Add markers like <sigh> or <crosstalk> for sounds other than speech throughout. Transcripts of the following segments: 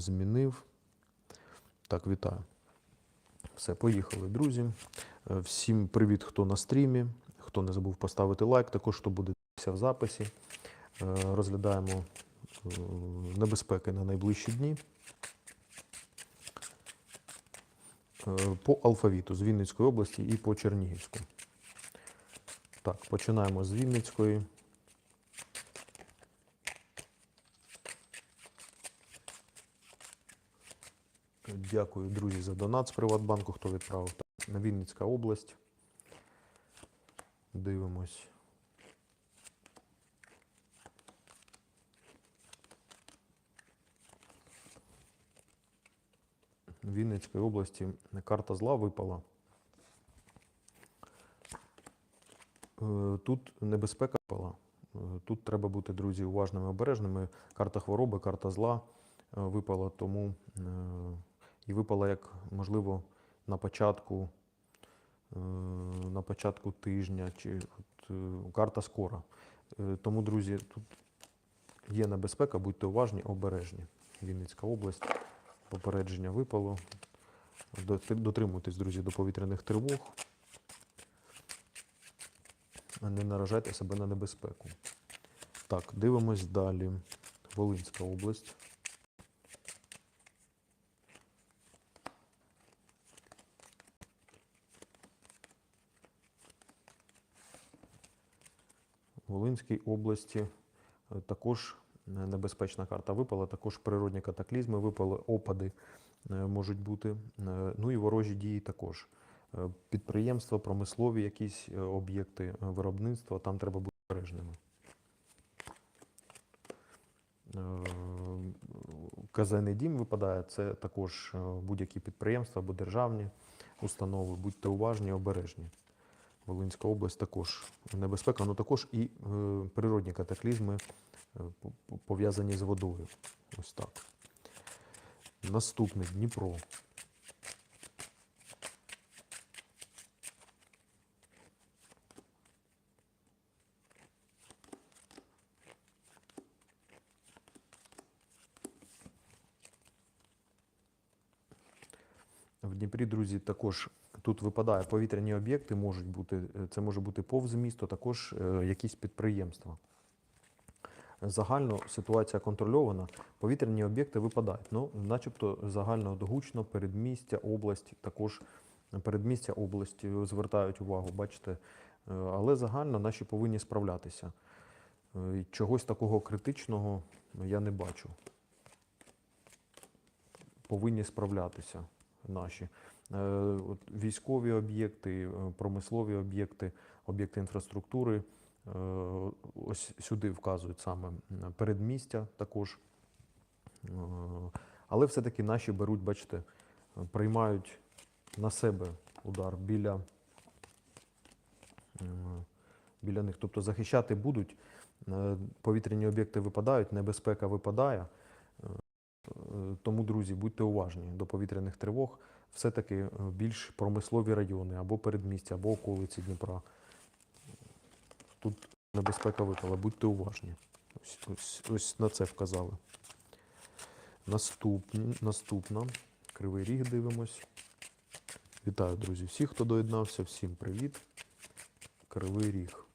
змінив. Так, вітаю. Все, поїхали, друзі. Е, Всім привіт, хто на стрімі, хто не забув поставити лайк, також хто буде в записі. Е, Розглядаємо е, небезпеки на найближчі дні. По алфавіту з Вінницької області і по Чернігівську. Так, починаємо з Вінницької. Дякую, друзі, за донат з Приватбанку, хто відправив. Так, Вінницька область. Дивимось. Вінницької області карта зла випала. Е, Тут небезпека випала. Е, Тут треба бути, друзі, уважними, обережними. Карта хвороби, карта зла е, випала, тому і випала як, можливо, на початку, е, на початку тижня, чи от, е, карта скора. Е, Тому, друзі, тут є небезпека, будьте уважні, обережні. Вінницька область, попередження випало. Дотримуйтесь, друзі, до повітряних тривог. Не наражайте себе на небезпеку. Так, дивимось далі. Волинська область. Волинській області е, також е, небезпечна карта випала, також природні катаклізми випали, опади е, можуть бути. Ну і ворожі дії також. Підприємства, промислові якісь об'єкти виробництва, там треба бути обережними. Казенний дім випадає, це також будь-які підприємства або державні установи. Будьте уважні, обережні. Волинська область також небезпека, але також і е, природні катаклізми е, по- по- пов'язані з водою. Ось так. Наступний Дніпро. В Дніпрі, друзі, також тут випадає повітряні об'єкти, можуть бути, е, це може бути повз місто, також е, якісь підприємства. Загально ситуація контрольована, повітряні об'єкти випадають. Ну, начебто загально гучно, передмістя, область, також передмістя області звертають увагу, бачите. Е, Але загально наші повинні справлятися. Е, Чогось такого критичного я не бачу. Повинні справлятися наші. Е, Військові об'єкти, е, промислові об'єкти, об'єкти інфраструктури. е, Ось сюди вказують саме передмістя також. Але все-таки наші беруть, бачите, приймають на себе удар біля, біля них. Тобто захищати будуть, повітряні об'єкти випадають, небезпека випадає. Тому, друзі, будьте уважні до повітряних тривог. Все-таки е, більш промислові райони або передмістя, або околиці Дніпра. Тут небезпека випала, будьте уважні. Ось, ось, ось на це вказали. Наступні, наступна. Кривий ріг дивимось. Вітаю, друзі, всіх, хто доєднався. Всім привіт. Кривий ріг.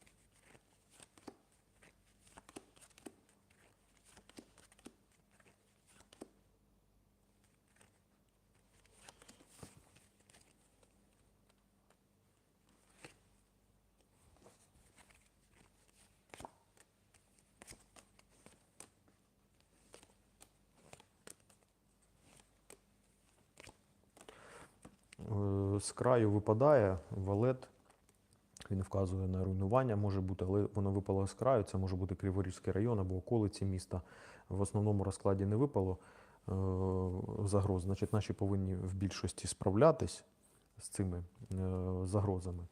Краю випадає валет. Він вказує на руйнування, може бути, але воно випало з краю. Це може бути Криворізький район або околиці міста. В основному розкладі не випало е, загроз. Значить, наші повинні в більшості справлятись з цими е, загрозами.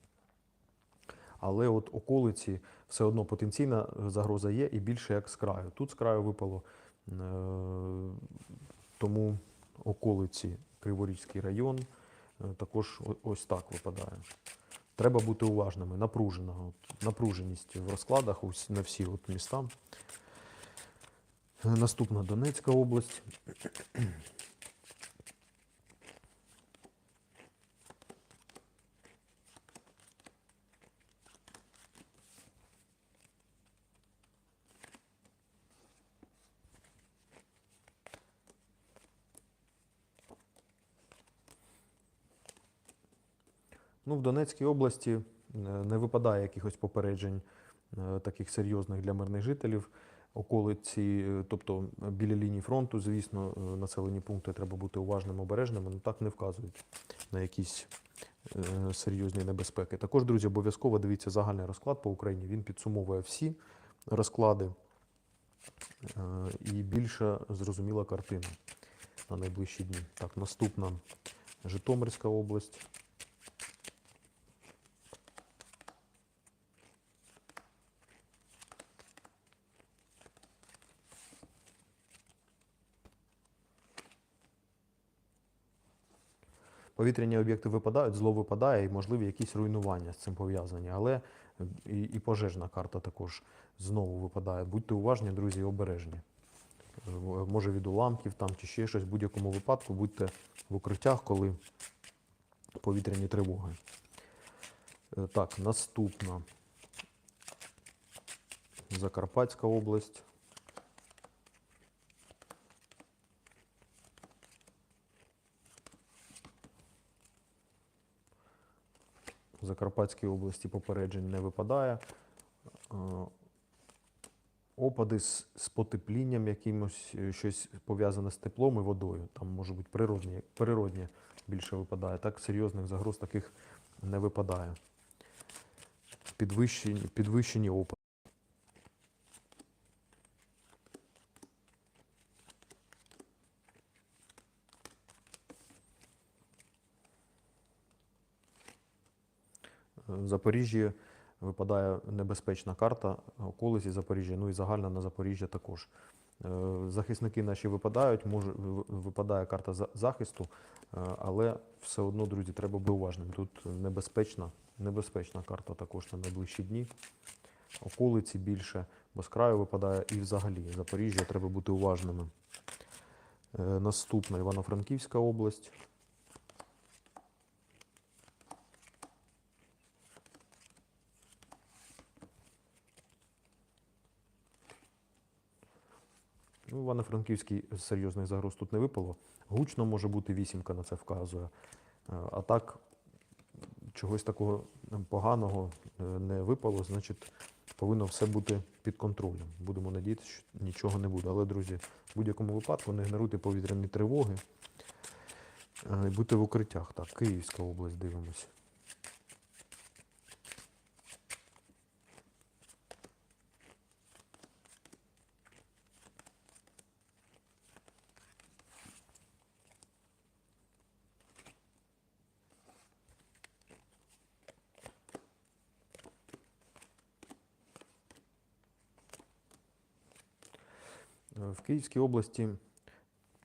Але от околиці все одно потенційна загроза є і більше як з краю. Тут з краю випало, е, тому околиці Криворізький район також ось так випадає. Треба бути уважними, напруженого. От, напруженість в розкладах на всі от міста. Е, Наступна Донецька область. Ну, в Донецькій області е, не випадає якихось попереджень е, таких серйозних для мирних жителів. Околиці, е, тобто біля лінії фронту, звісно, населені пункти треба бути уважними, обережними, але так не вказують на якісь серйозні небезпеки. Також, друзі, обов'язково дивіться загальний розклад по Україні. Він підсумовує всі розклади і більша зрозуміла картина на найближчі дні. Так, наступна Житомирська область. Повітряні об'єкти випадають, зло випадає і можливі якісь руйнування з цим пов'язані. Але е, і, і пожежна карта також знову випадає. Будьте уважні, друзі, обережні. Е, Може від уламків там чи ще щось. В будь-якому випадку будьте в укриттях, коли повітряні тривоги. Е, Так, наступна. Закарпатська область. Закарпатській області попереджень не випадає. Е, Опади з, з потеплінням якимось, е, щось пов'язане з теплом і водою. Там може бути природні, природні більше випадає. Так серйозних загроз таких не випадає. Підвищені, підвищені опади. В Запоріжжі випадає небезпечна карта околиці Запоріжжя, ну і загальна на Запоріжжя також. Е, Захисники наші випадають, може, випадає карта захисту, е, але все одно, друзі, треба бути уважним. Тут небезпечна, небезпечна карта також на найближчі дні. Околиці більше, бо з краю випадає і взагалі. Запоріжжя треба бути уважними. Е, Наступна Івано-Франківська область. Івано-Франківський серйозних загроз тут не випало. Гучно може бути вісімка на це вказує. Е, А так, чогось такого поганого е, не випало, значить, повинно все бути під контролем. Будемо надіятися, що нічого не буде. Але, друзі, в будь-якому випадку не ігноруйте повітряні тривоги. е, будьте в укриттях. Так, Київська область дивимось. Київській області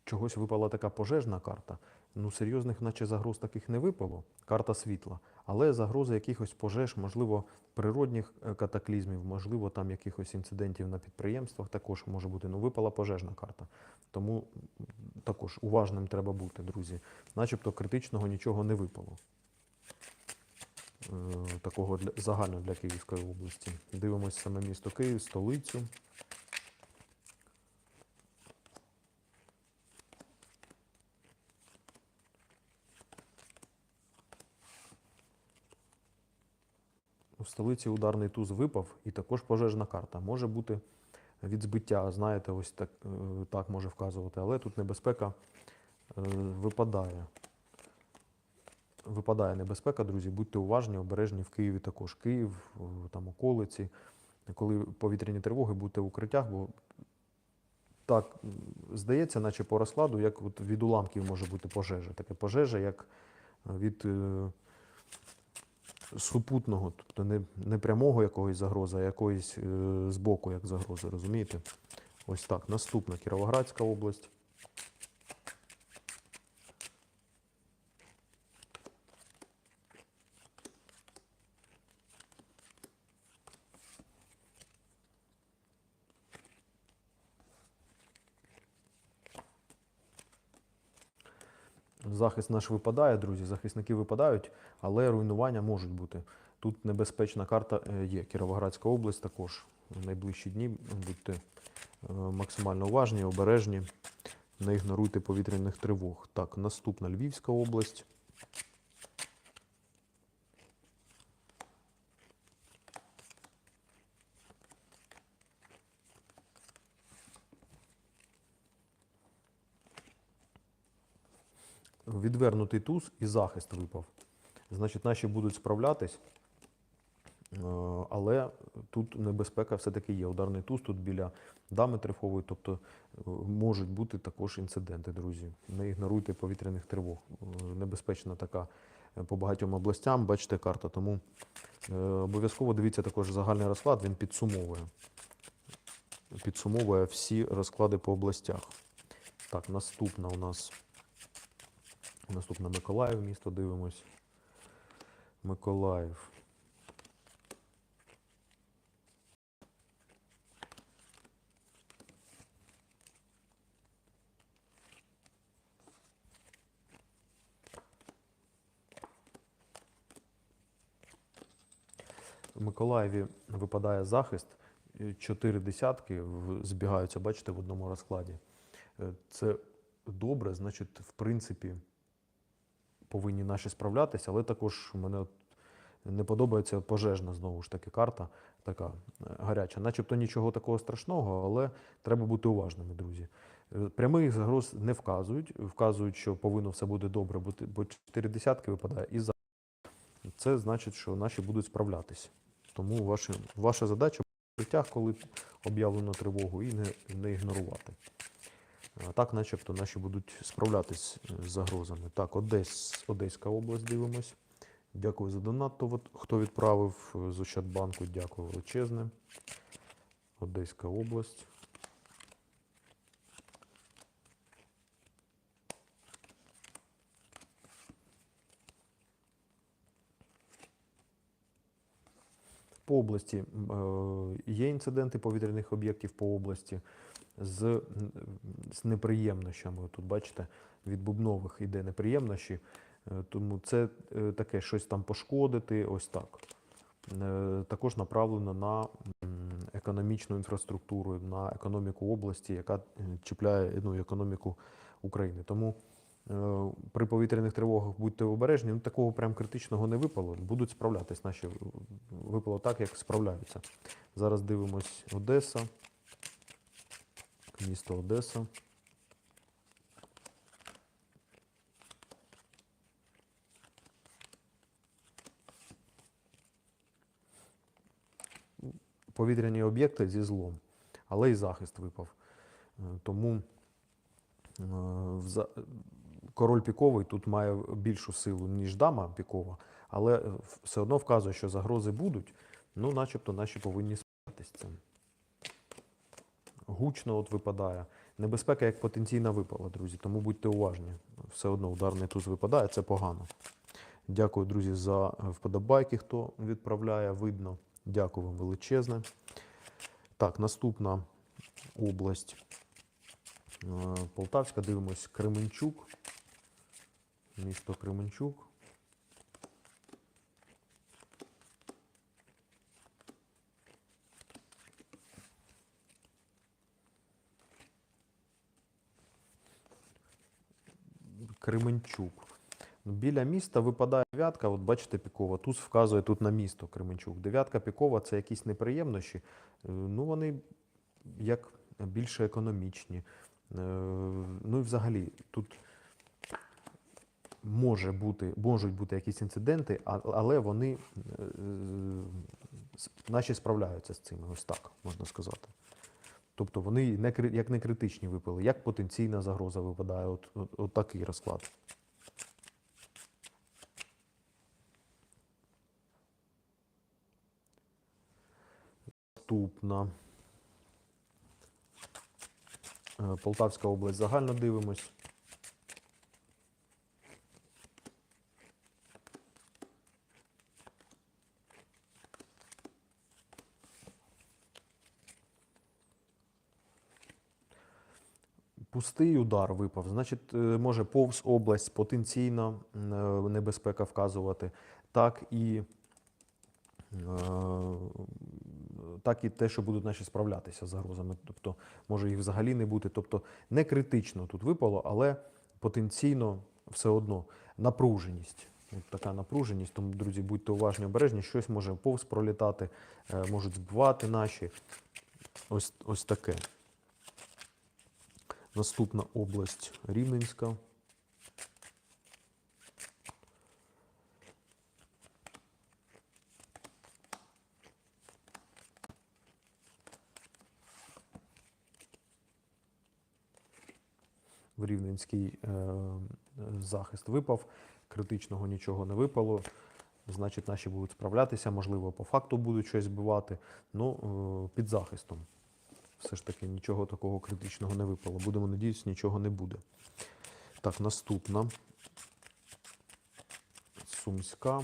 чогось випала така пожежна карта. Ну, серйозних, наче загроз таких не випало. Карта світла. Але загрози якихось пожеж, можливо, природних е, катаклізмів, можливо, там якихось інцидентів на підприємствах також може бути. Ну, випала пожежна карта. Тому також уважним треба бути, друзі. Начебто критичного нічого не випало. Е, Такого для, загально для Київської області. Дивимося саме місто Київ, столицю. У столиці ударний туз випав і також пожежна карта. Може бути від збиття, знаєте, ось так, е, так може вказувати, але тут небезпека е, випадає. Випадає небезпека, друзі, будьте уважні, обережні в Києві також. Київ, там околиці. Коли повітряні тривоги, будьте в укриттях, бо так здається, наче по розкладу, як от від уламків може бути пожежа. Таке пожежа, як від е, супутного, тобто не, не прямого якогось загрози, а якоїсь е, збоку як загрози, розумієте? Ось так. Наступна Кіровоградська область. Захист наш випадає, друзі, захисники випадають, але руйнування можуть бути. Тут небезпечна карта е, є. Кіровоградська область також. В найближчі дні будьте е, максимально уважні, обережні, не ігноруйте повітряних тривог. Так, наступна Львівська область. Відвернутий туз і захист випав. Значить, наші будуть справлятись, е, але тут небезпека все-таки є. Ударний туз тут біля дами трифової, тобто е, можуть бути також інциденти, друзі. Не ігноруйте повітряних тривог. Е, Небезпечна така по багатьом областям, бачите карта. Тому обов'язково дивіться також загальний розклад, він підсумовує. Підсумовує всі розклади по областях. Так, наступна у нас. Наступне Миколаїв місто дивимось. Миколаїв. В Миколаєві випадає захист. Чотири десятки збігаються, бачите, в одному розкладі. Е, Це добре, значить, в принципі, повинні наші справлятися, але також мене не подобається пожежна знову ж таки карта, така е, гаряча. Начебто нічого такого страшного, але треба бути уважними, друзі. Е, Прямих загроз не вказують, вказують, що повинно все буде добре, бо чотири десятки випадає і за. Це значить, що наші будуть справлятися. Тому ваші, ваша задача укриттях, коли об'явлено тривогу, і не, не ігнорувати. Так, начебто, наші будуть справлятись е, з загрозами. Так, Одесь, Одеська область дивимось. Дякую за донат, хто відправив е, з Ощадбанку. Дякую величезне. Одеська область. По області е, є інциденти повітряних об'єктів по області з, з неприємнощами. Тут бачите, від бубнових йде неприємнощі, е, тому це е, таке щось там пошкодити, ось так. Е, Також направлено на економічну інфраструктуру, на економіку області, яка чіпляє ну, економіку України. Тому при повітряних тривогах будьте обережні. Ну, такого прям критичного не випало. Будуть справлятись наші. Випало так, як справляються. Зараз дивимось Одеса. Місто Одеса. Повітряні об'єкти зі злом, але і захист випав. Е, Тому е, король піковий тут має більшу силу, ніж дама пікова, але е, все одно вказує, що загрози будуть, ну, начебто наші повинні справитися з цим. Гучно от випадає. Небезпека як потенційна випала, друзі, тому будьте уважні. Все одно ударний туз випадає, це погано. Дякую, друзі, за вподобайки, хто відправляє, видно. Дякую вам величезне. Так, наступна область. Е, Полтавська, дивимось Кременчук. Місто Кременчук. Кременчук. Біля міста випадає дев'ятка, от бачите, пікова. Туз вказує тут на місто Кременчук. Дев'ятка пікова це якісь неприємності. Е, Ну, вони як більше економічні. Е, Ну і взагалі тут може бути, можуть бути якісь інциденти, але вони е, наші справляються з цими, ось так можна сказати. Тобто вони не, як не критичні випали, як потенційна загроза випадає, от, от, от такий розклад. Наступна. Е, Полтавська область загально дивимось. Пустий удар випав, значить, е, може повз область потенційно е, небезпека вказувати, так і, е, так і те, що будуть наші справлятися з загрозами. Тобто може їх взагалі не бути. Тобто не критично тут випало, але потенційно все одно напруженість. От така напруженість, тому, друзі, будьте уважні, обережні, щось може повз пролітати, можуть збивати наші. Ось, ось таке. Наступна область Рівненська. В Рівненський е, захист випав, критичного нічого не випало. Значить, наші будуть справлятися, можливо, по факту будуть щось збивати. Ну, е, під захистом. Все ж таки нічого такого критичного не випало. Будемо надіятися, нічого не буде. Так, наступна. Сумська.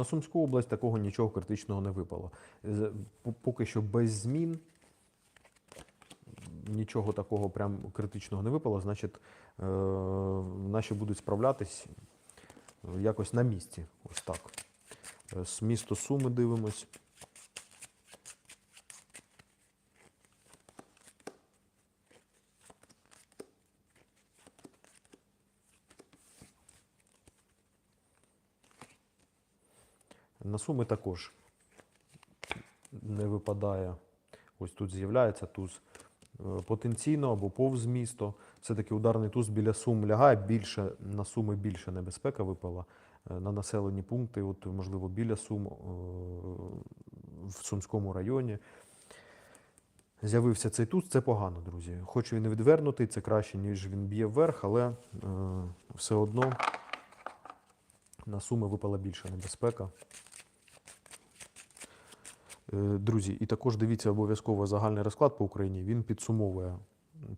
На Сумську область такого нічого критичного не випало. Поки що без змін. Нічого такого прям критичного не випало, значить, е, наші будуть справлятись е, якось на місці. Ось так. Е, З місто Суми дивимось. На суми також не випадає. Ось тут з'являється туз Е, потенційно або повз місто. Все-таки ударний туз біля сум лягає, більше, на суми більше небезпека випала. Е, На населені пункти, от, можливо, біля сум е, в Сумському районі. З'явився цей туз, це погано, друзі. Хоч він відвернутий, це краще, ніж він б'є вверх, але е, все одно на суми випала більша небезпека. Е, Друзі, і також дивіться обов'язково загальний розклад по Україні. Він підсумовує,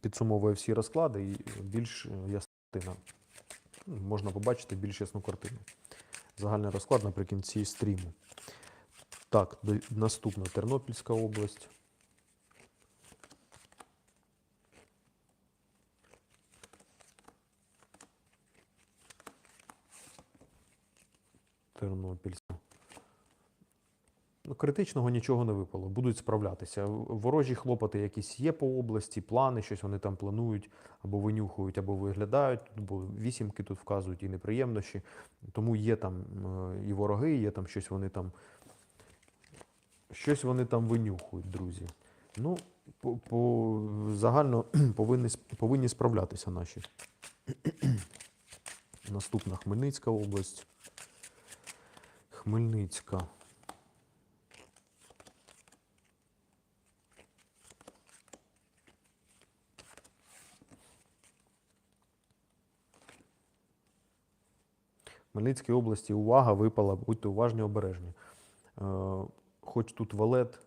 підсумовує всі розклади і більш е, ясна. Ну, Можна побачити більш ясну картину. Загальний розклад наприкінці стріму. Так, наступна Тернопільська область. Тернопільська. Критичного нічого не випало, будуть справлятися. Ворожі хлопоти якісь є по області, плани, щось вони там планують, або винюхують, або виглядають, бо вісімки тут вказують і неприємності. Тому є там е, і вороги, є там щось вони там. Щось вони там винюхують, друзі. Ну, по загально <clears throat> повинні, повинні справлятися наші. <clears throat> Наступна Хмельницька область. Хмельницька. Хмельницькій області увага випала, будьте уважні, обережні. Е, Хоч тут валет е,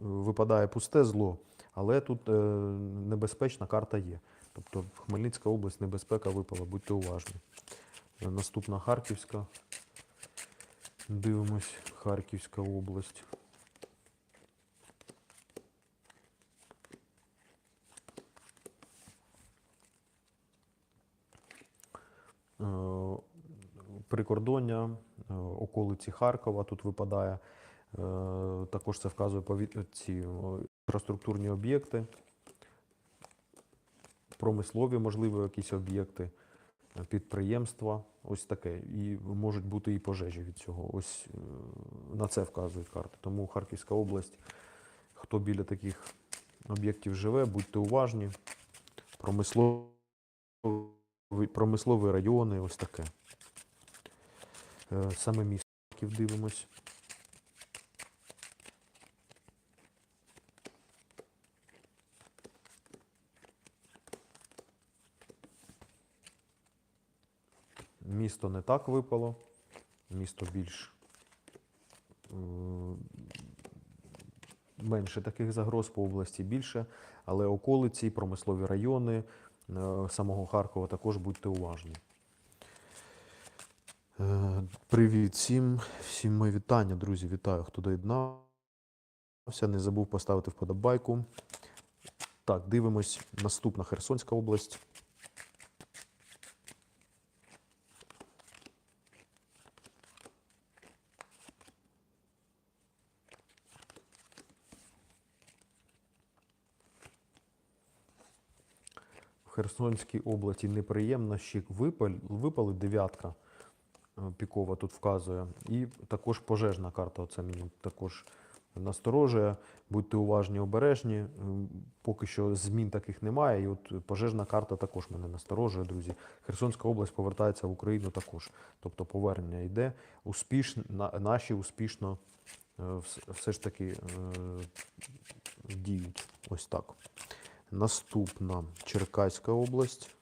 випадає пусте зло, але тут е, небезпечна карта є. Тобто Хмельницька область, небезпека випала, будьте уважні. Наступна Харківська. Дивимось, Харківська область. Прикордоння, е, околиці Харкова тут випадає. Е, Також це вказує ці інфраструктурні об'єкти, промислові, можливо, якісь об'єкти, е, підприємства, ось таке. І можуть бути і пожежі від цього. Ось на це вказують карти. Тому Харківська область, хто біля таких об'єктів живе, будьте уважні. Промислові, промислові райони, ось таке. Е, Саме місто дивимось. Місто не так випало. Місто більш е, менше таких загроз по області більше, але околиці, промислові райони е, самого Харкова також будьте уважні. Е, Привіт всім, всім мої вітання, друзі. Вітаю, хто доєднався. Не забув поставити вподобайку. Так, дивимось. Наступна Херсонська область. В Херсонській області неприємно ще випали, випали дев'ятка пікова тут вказує. І також пожежна карта. Оце мені також насторожує. Будьте уважні, обережні. Поки що змін таких немає. І от пожежна карта також мене насторожує, друзі. Херсонська область повертається в Україну також. Тобто повернення йде. Успішно, наші успішно е, все ж таки е, діють. Ось так. Наступна Черкаська область.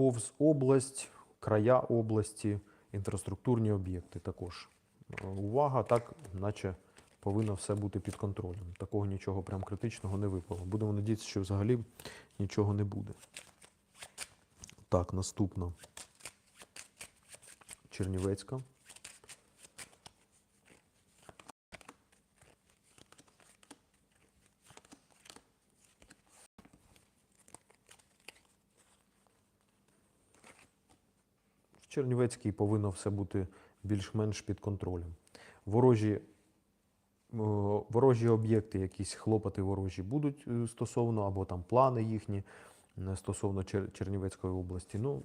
Повз область, края області, інфраструктурні об'єкти також. Е, Увага, так, наче повинно все бути під контролем. Такого нічого прям критичного не випало. Будемо надіятися, що взагалі нічого не буде. Так, наступна. Чернівецька. Чернівецькій повинно все бути більш-менш під контролем. Ворожі, ворожі об'єкти, якісь хлопоти ворожі будуть е, стосовно, або там плани їхні е, стосовно Чернівецької області. Ну,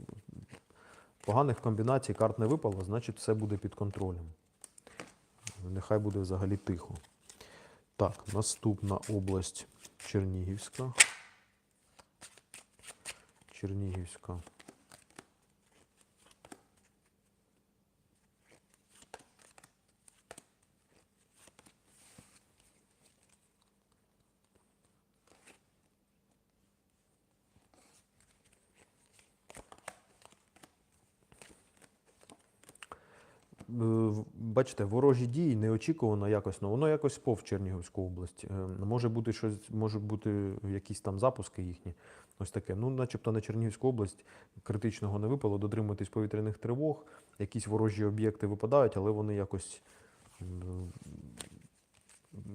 поганих комбінацій карт не випало, значить все буде під контролем. Нехай буде взагалі тихо. Так, наступна область Чернігівська. Чернігівська. Бачите, ворожі дії неочікувано якось, ну воно якось пов Чернігівську область. Е, Може бути щось, можуть бути якісь там запуски їхні. Ось таке. Ну, начебто на Чернігівську область критичного не випало, дотримуйтесь повітряних тривог, якісь ворожі об'єкти випадають, але вони якось,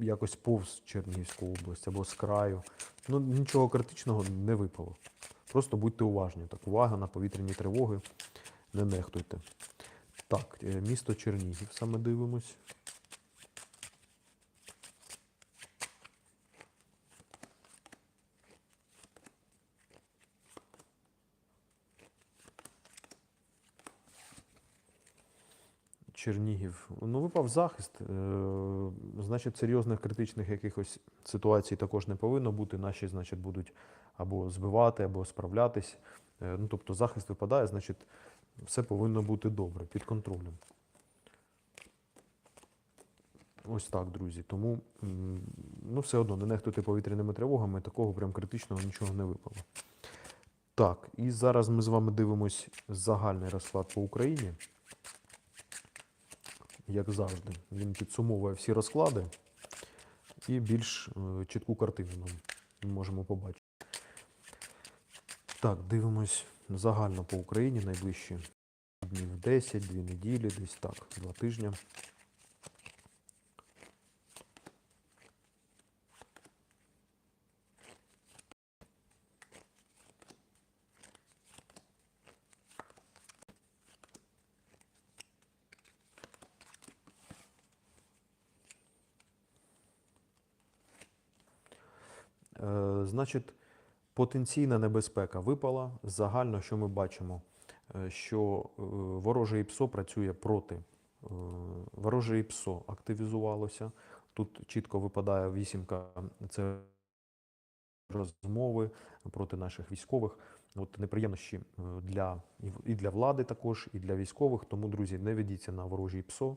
якось повз Чернігівську область або з краю. Ну, нічого критичного не випало. Просто будьте уважні. Так, увага на повітряні тривоги, не нехтуйте. Так, е, місто Чернігів саме дивимось. Чернігів. Ну, випав захист. Е, значить, серйозних критичних якихось ситуацій також не повинно бути. Наші, значить, будуть або збивати, або справлятись. Е, ну, тобто захист випадає, значить, все повинно бути добре, під контролем. Ось так, друзі. Тому ну, все одно не нехтуйте повітряними тривогами, такого прям критичного нічого не випало. Так, і зараз ми з вами дивимось загальний розклад по Україні. Як завжди, він підсумовує всі розклади і більш е, чітку картину нам можемо побачити. Так, дивимось загально по Україні найближчі днів 10, дві неділі, десь так, два тижні. Е, Значить, потенційна небезпека випала. Загально, що ми бачимо, Е, що е, вороже ІПСО працює проти. е, Вороже ІПСО активізувалося. Тут чітко випадає вісімка. Це розмови проти наших військових. От неприємності для і для влади також, і для військових. Тому, друзі, не ведіться на ворожі ПСО.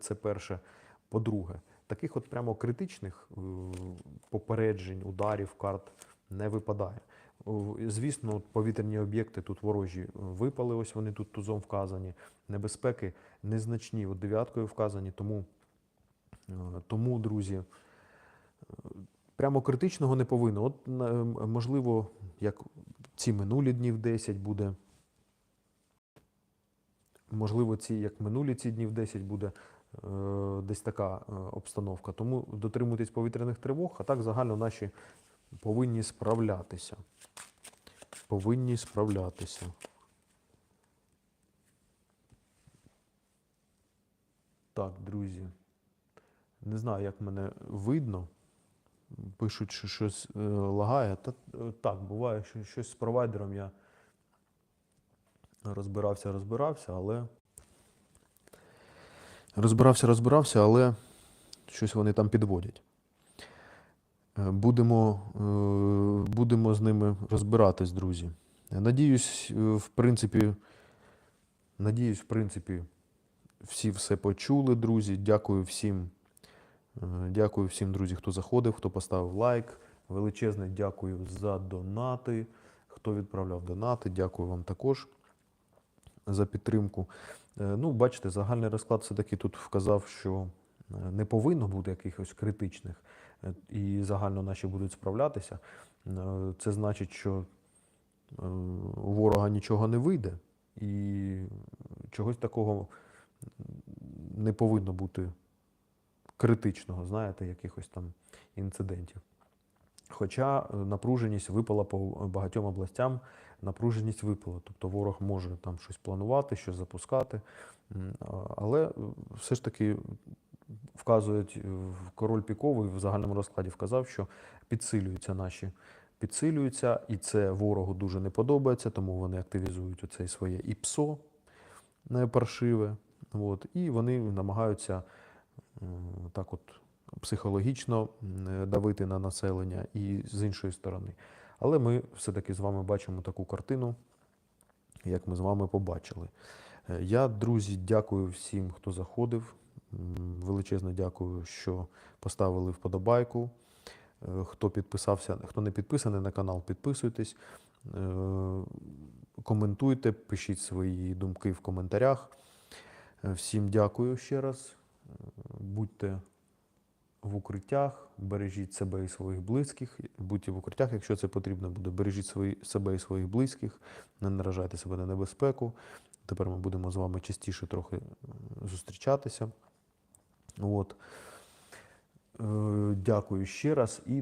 Це перше. По-друге, Таких от прямо критичних попереджень, ударів, карт не випадає. Звісно, повітряні об'єкти тут ворожі е, випали, ось вони тут тузом вказані. Небезпеки незначні, от дев'яткою вказані, тому, е, тому друзі, е, прямо критичного не повинно. От, можливо, як ці минулі днів 10 буде. Можливо, ці, як минулі ці днів 10 буде десь така обстановка. Тому дотримуйтесь повітряних тривог, а так загально наші повинні справлятися. Повинні справлятися. Так, друзі. Не знаю, як мене видно. Пишуть, що щось е, лагає. Та, е, так, буває, що щось з провайдером я розбирався, розбирався, але. Розбирався, розбирався, але щось вони там підводять. Е, Будемо, е, будемо з ними розбиратись, друзі. Надіюсь, е, в принципі, надіюсь, в принципі, всі все почули, друзі. Дякую всім. Дякую всім, друзі, хто заходив, хто поставив лайк. Величезне дякую за донати. Хто відправляв донати, дякую вам також за підтримку. Ну, бачите, загальний розклад все-таки тут вказав, що не повинно бути якихось критичних, і загально наші будуть справлятися. Е, Це значить, що е, у ворога нічого не вийде, і чогось такого не повинно бути критичного, знаєте, якихось там інцидентів. Хоча е, напруженість випала по багатьом областям, напруженість випала. Тобто ворог може там щось планувати, щось запускати. Але все ж таки вказують, е, король піковий в загальному розкладі вказав, що підсилюються наші. Підсилюються, і це ворогу дуже не подобається, тому вони активізують оце своє ІПСО е, паршиве. От, і вони намагаються так от психологічно давити на населення і з іншої сторони. Але ми все-таки з вами бачимо таку картину, як ми з вами побачили. Е, Я, друзі, дякую всім, хто заходив. М, Величезне дякую, що поставили вподобайку. Е, Хто підписався, хто не підписаний на канал, підписуйтесь, Е, коментуйте, пишіть свої думки в коментарях. Е, Всім дякую ще раз. Будьте в укриттях, бережіть себе і своїх близьких. Будьте в укриттях, якщо це потрібно буде. Бережіть свої, себе і своїх близьких, не наражайте себе на небезпеку. Тепер ми будемо з вами частіше трохи зустрічатися. От. Е, Дякую ще раз і